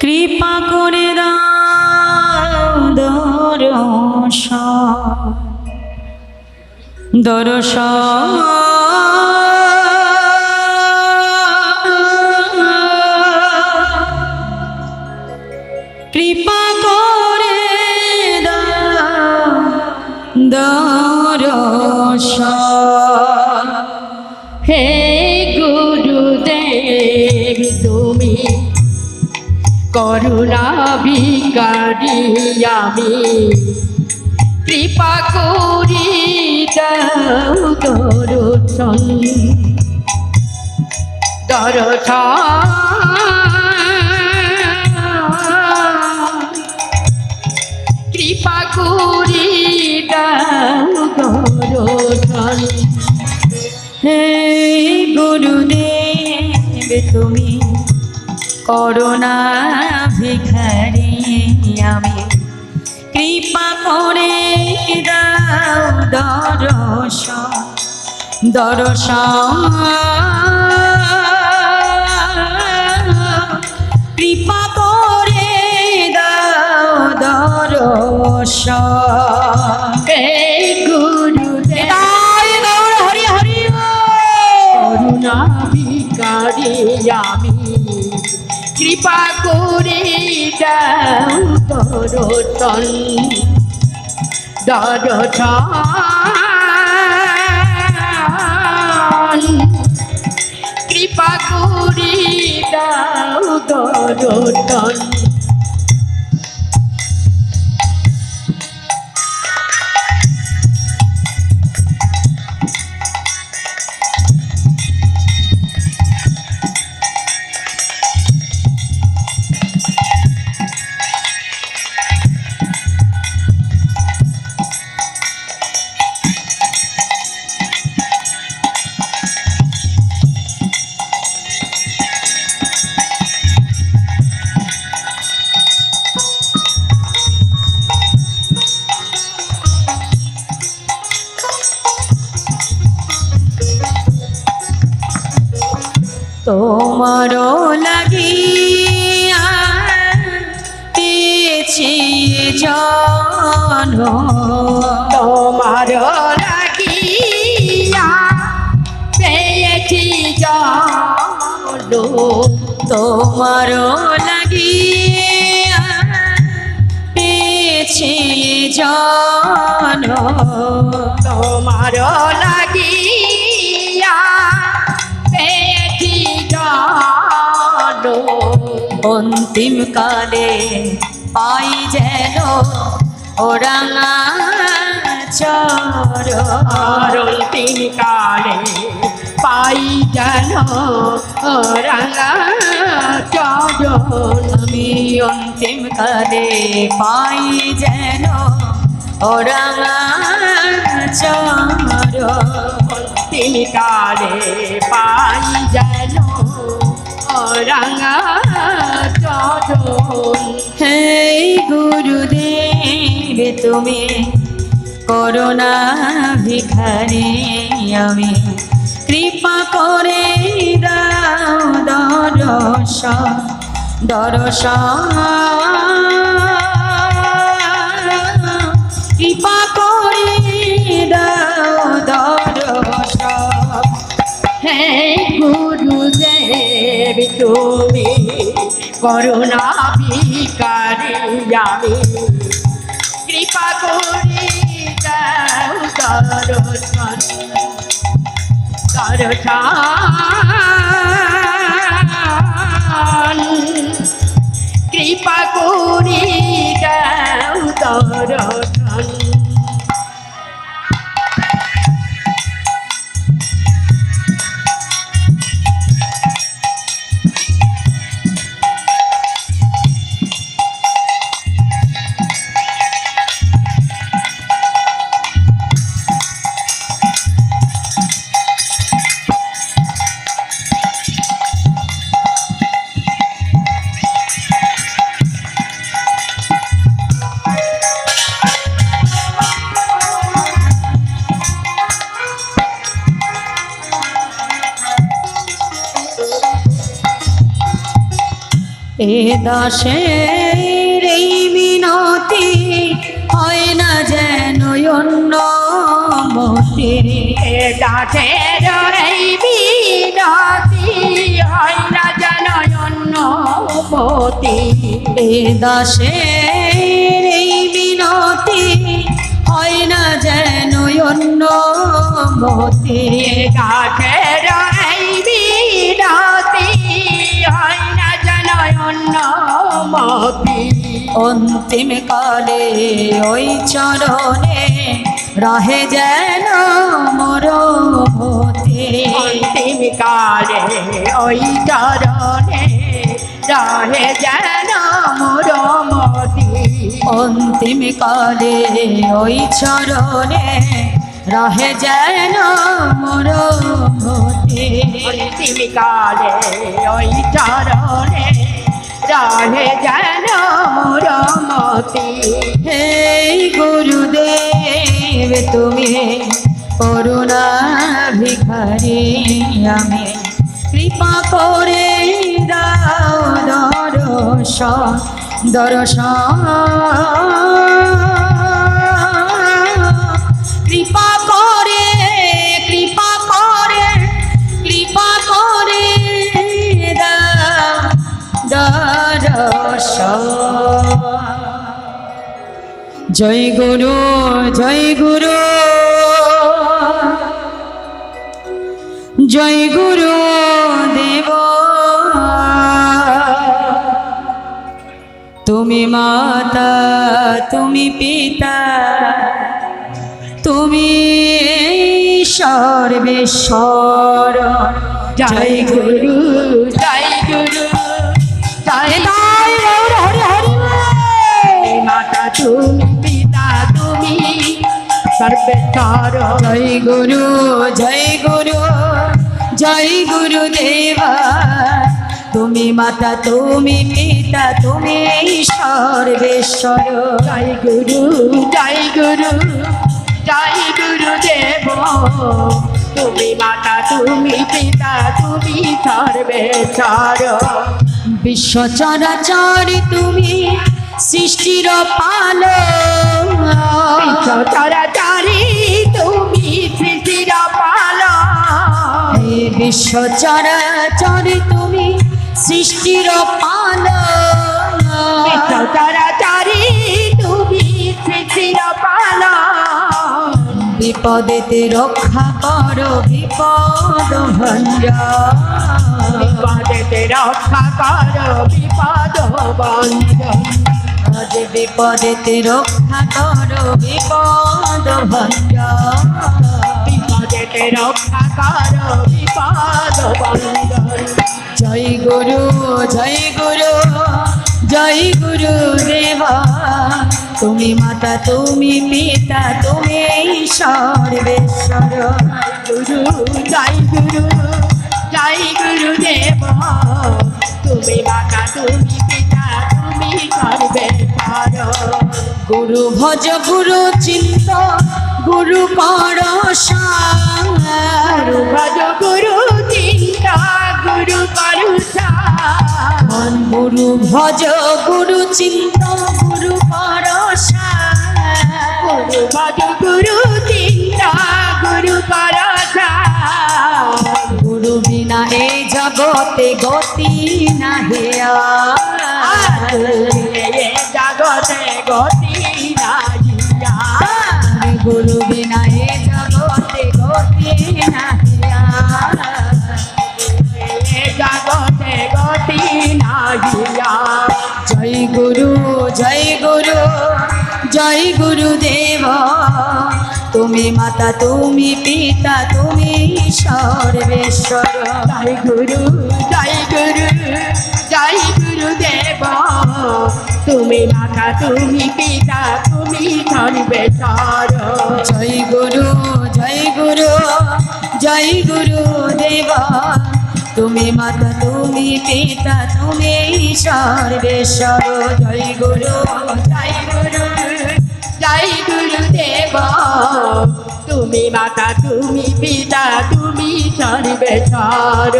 কৃপা করে দর্শন। দর্শন। ভিকারি আমি। কৃপা করি দর্শন দর্শন কৃপা করি দর্শন হে গুরুদেব তুমি করোনা ভিখারি। আমি। কৃপা করে দাও দর্শন। দর্শন। দর্শন দর্শন কৃপা করি দাও দর্শন তোমারও লাগিয়া পেয়েছি জন তোমার লাগিয়া পেয়েছি জানো তোমারও লাগিয়া পেয়েছি জন তোমার অন্তিম কালে পাই যেন ওরাঙা চর। অন্তিম কালে পাই যেন রাঙা চজন আমি অন্তিম কালে পাই যেন ওরাঙা চর। অন্তিম কালে পাই যেন রাঙা চজন হে গুরুদেব তুমি করোনা ভিখারি আমি। কৃপা করে দাও দরস দর্শন। তুমি করুণা ভিকারি আমি। কৃপা করি দর্শন দর্শন এ দাসের এই মিনতি হয় না যেন অন্য মতে। এ দাসের এই বিনতি হয় না যেন অন্য মতি। এ দাসের এই মিনতি হয় না যেন অন্য মতে। গাছের এই যেন অন্তিম কালে ওই চরণে রহে যেন মোর অন্তিম কালে ওই চরণে রহে যেন মোর মতি অন্তিম কালে ওই চরণে রহে যেন মোর অন্তিম কালে ওই চরণে রহে যেন মোরমতি হে গুরুদেব তুমি করুণা ভিখারি আমি কৃপা করে দর্শন দর্শন। কৃপা জয় গুরু জয় গুরু। জয় গুরু দেব। তুমি মাতা তুমি পিতা তুমি সর্বেশ্বর। জয় গুরু জয় গুরু জয় মাতা তুমি, পিতা তুমি সর্বেশ্বর জয় গুরু জয় গুরু জয় গুরু দেবা। তুমি মাতা, তুমি পিতা, তুমি সর্বেশ্বর। জয় গুরু জয় গুরু জয় গুরু দেব। তুমি মাতা, তুমি পিতা, তুমি সর্বেশ্বর। বিশ্ব চরাচর তুমি সৃষ্টির পাল চরাচারি তুমি সৃষ্টির পাল বিশ্ব চরাচর তুমি সৃষ্টির পাল চরাচারি তুমি সৃষ্টির পাল বিপদেতে রক্ষা করো, বিপদ ভঞ্জন। বিপদেতে রক্ষা কর, বিপদ বন্ধন রক্ষা করো, বিপদ ভঞ্জন বিপদেতে রক্ষা বিপদ বন্ধন জয় গুরু জয় গুরু জয় গুরু দেবা। তুমি মাতা, তুমি পিতা, তুমি সর্বেশ্বর গুরু, জয় গুরু জয় গুরু দেব। তুমি মাতা, তুমি পিতা গুরু ভজ গুরু চিন্ত গুরু কর গুরু ভজ গুরু চিন্তা গুরু করুষা গুরু ভজ গুরু চিন্ত গুরু কর গুরু ভজ গুরু চিন্তা গুরু করুষা গুরু বিনা এই জগতে গতি না হেয়া জগতে গতি জয় গুরু তুমি মাতা তুমি পিতা তুমি সর্বেশ্বর। জয় গুরু জয় গুরু জয় গুরু দেব তুমি মাতা তুমি পিতা তুমি সর্বেশ্বর। জয় গুরু জয় গুরু জয় গুরু দেব তুমি মাতা তুমি পিতা তুমি সর্বেশ্বর। জয় গুরু জয় তুমি মাতা তুমি পিতা তুমি সর্বেশ্বর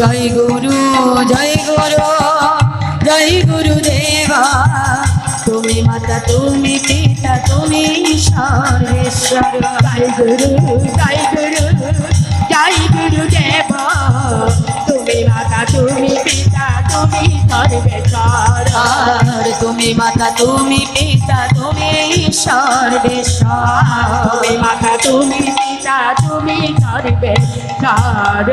জয় গুরু জয় গুরু জয় গুরুদেবা। তুমি মাতা তুমি পিতা তুমি সর্বেশ্বর। জয় গুরু জয় গুরু জয় গুরুদেবা। তুমি মাতা তুমি পিতা তুমি সর্বেশ্বর তুমি মাতা তুমি পিতা তুমি সর্বেশ্বর তুমি মাতা তুমি পিতা তুমি সর্বেশ্বর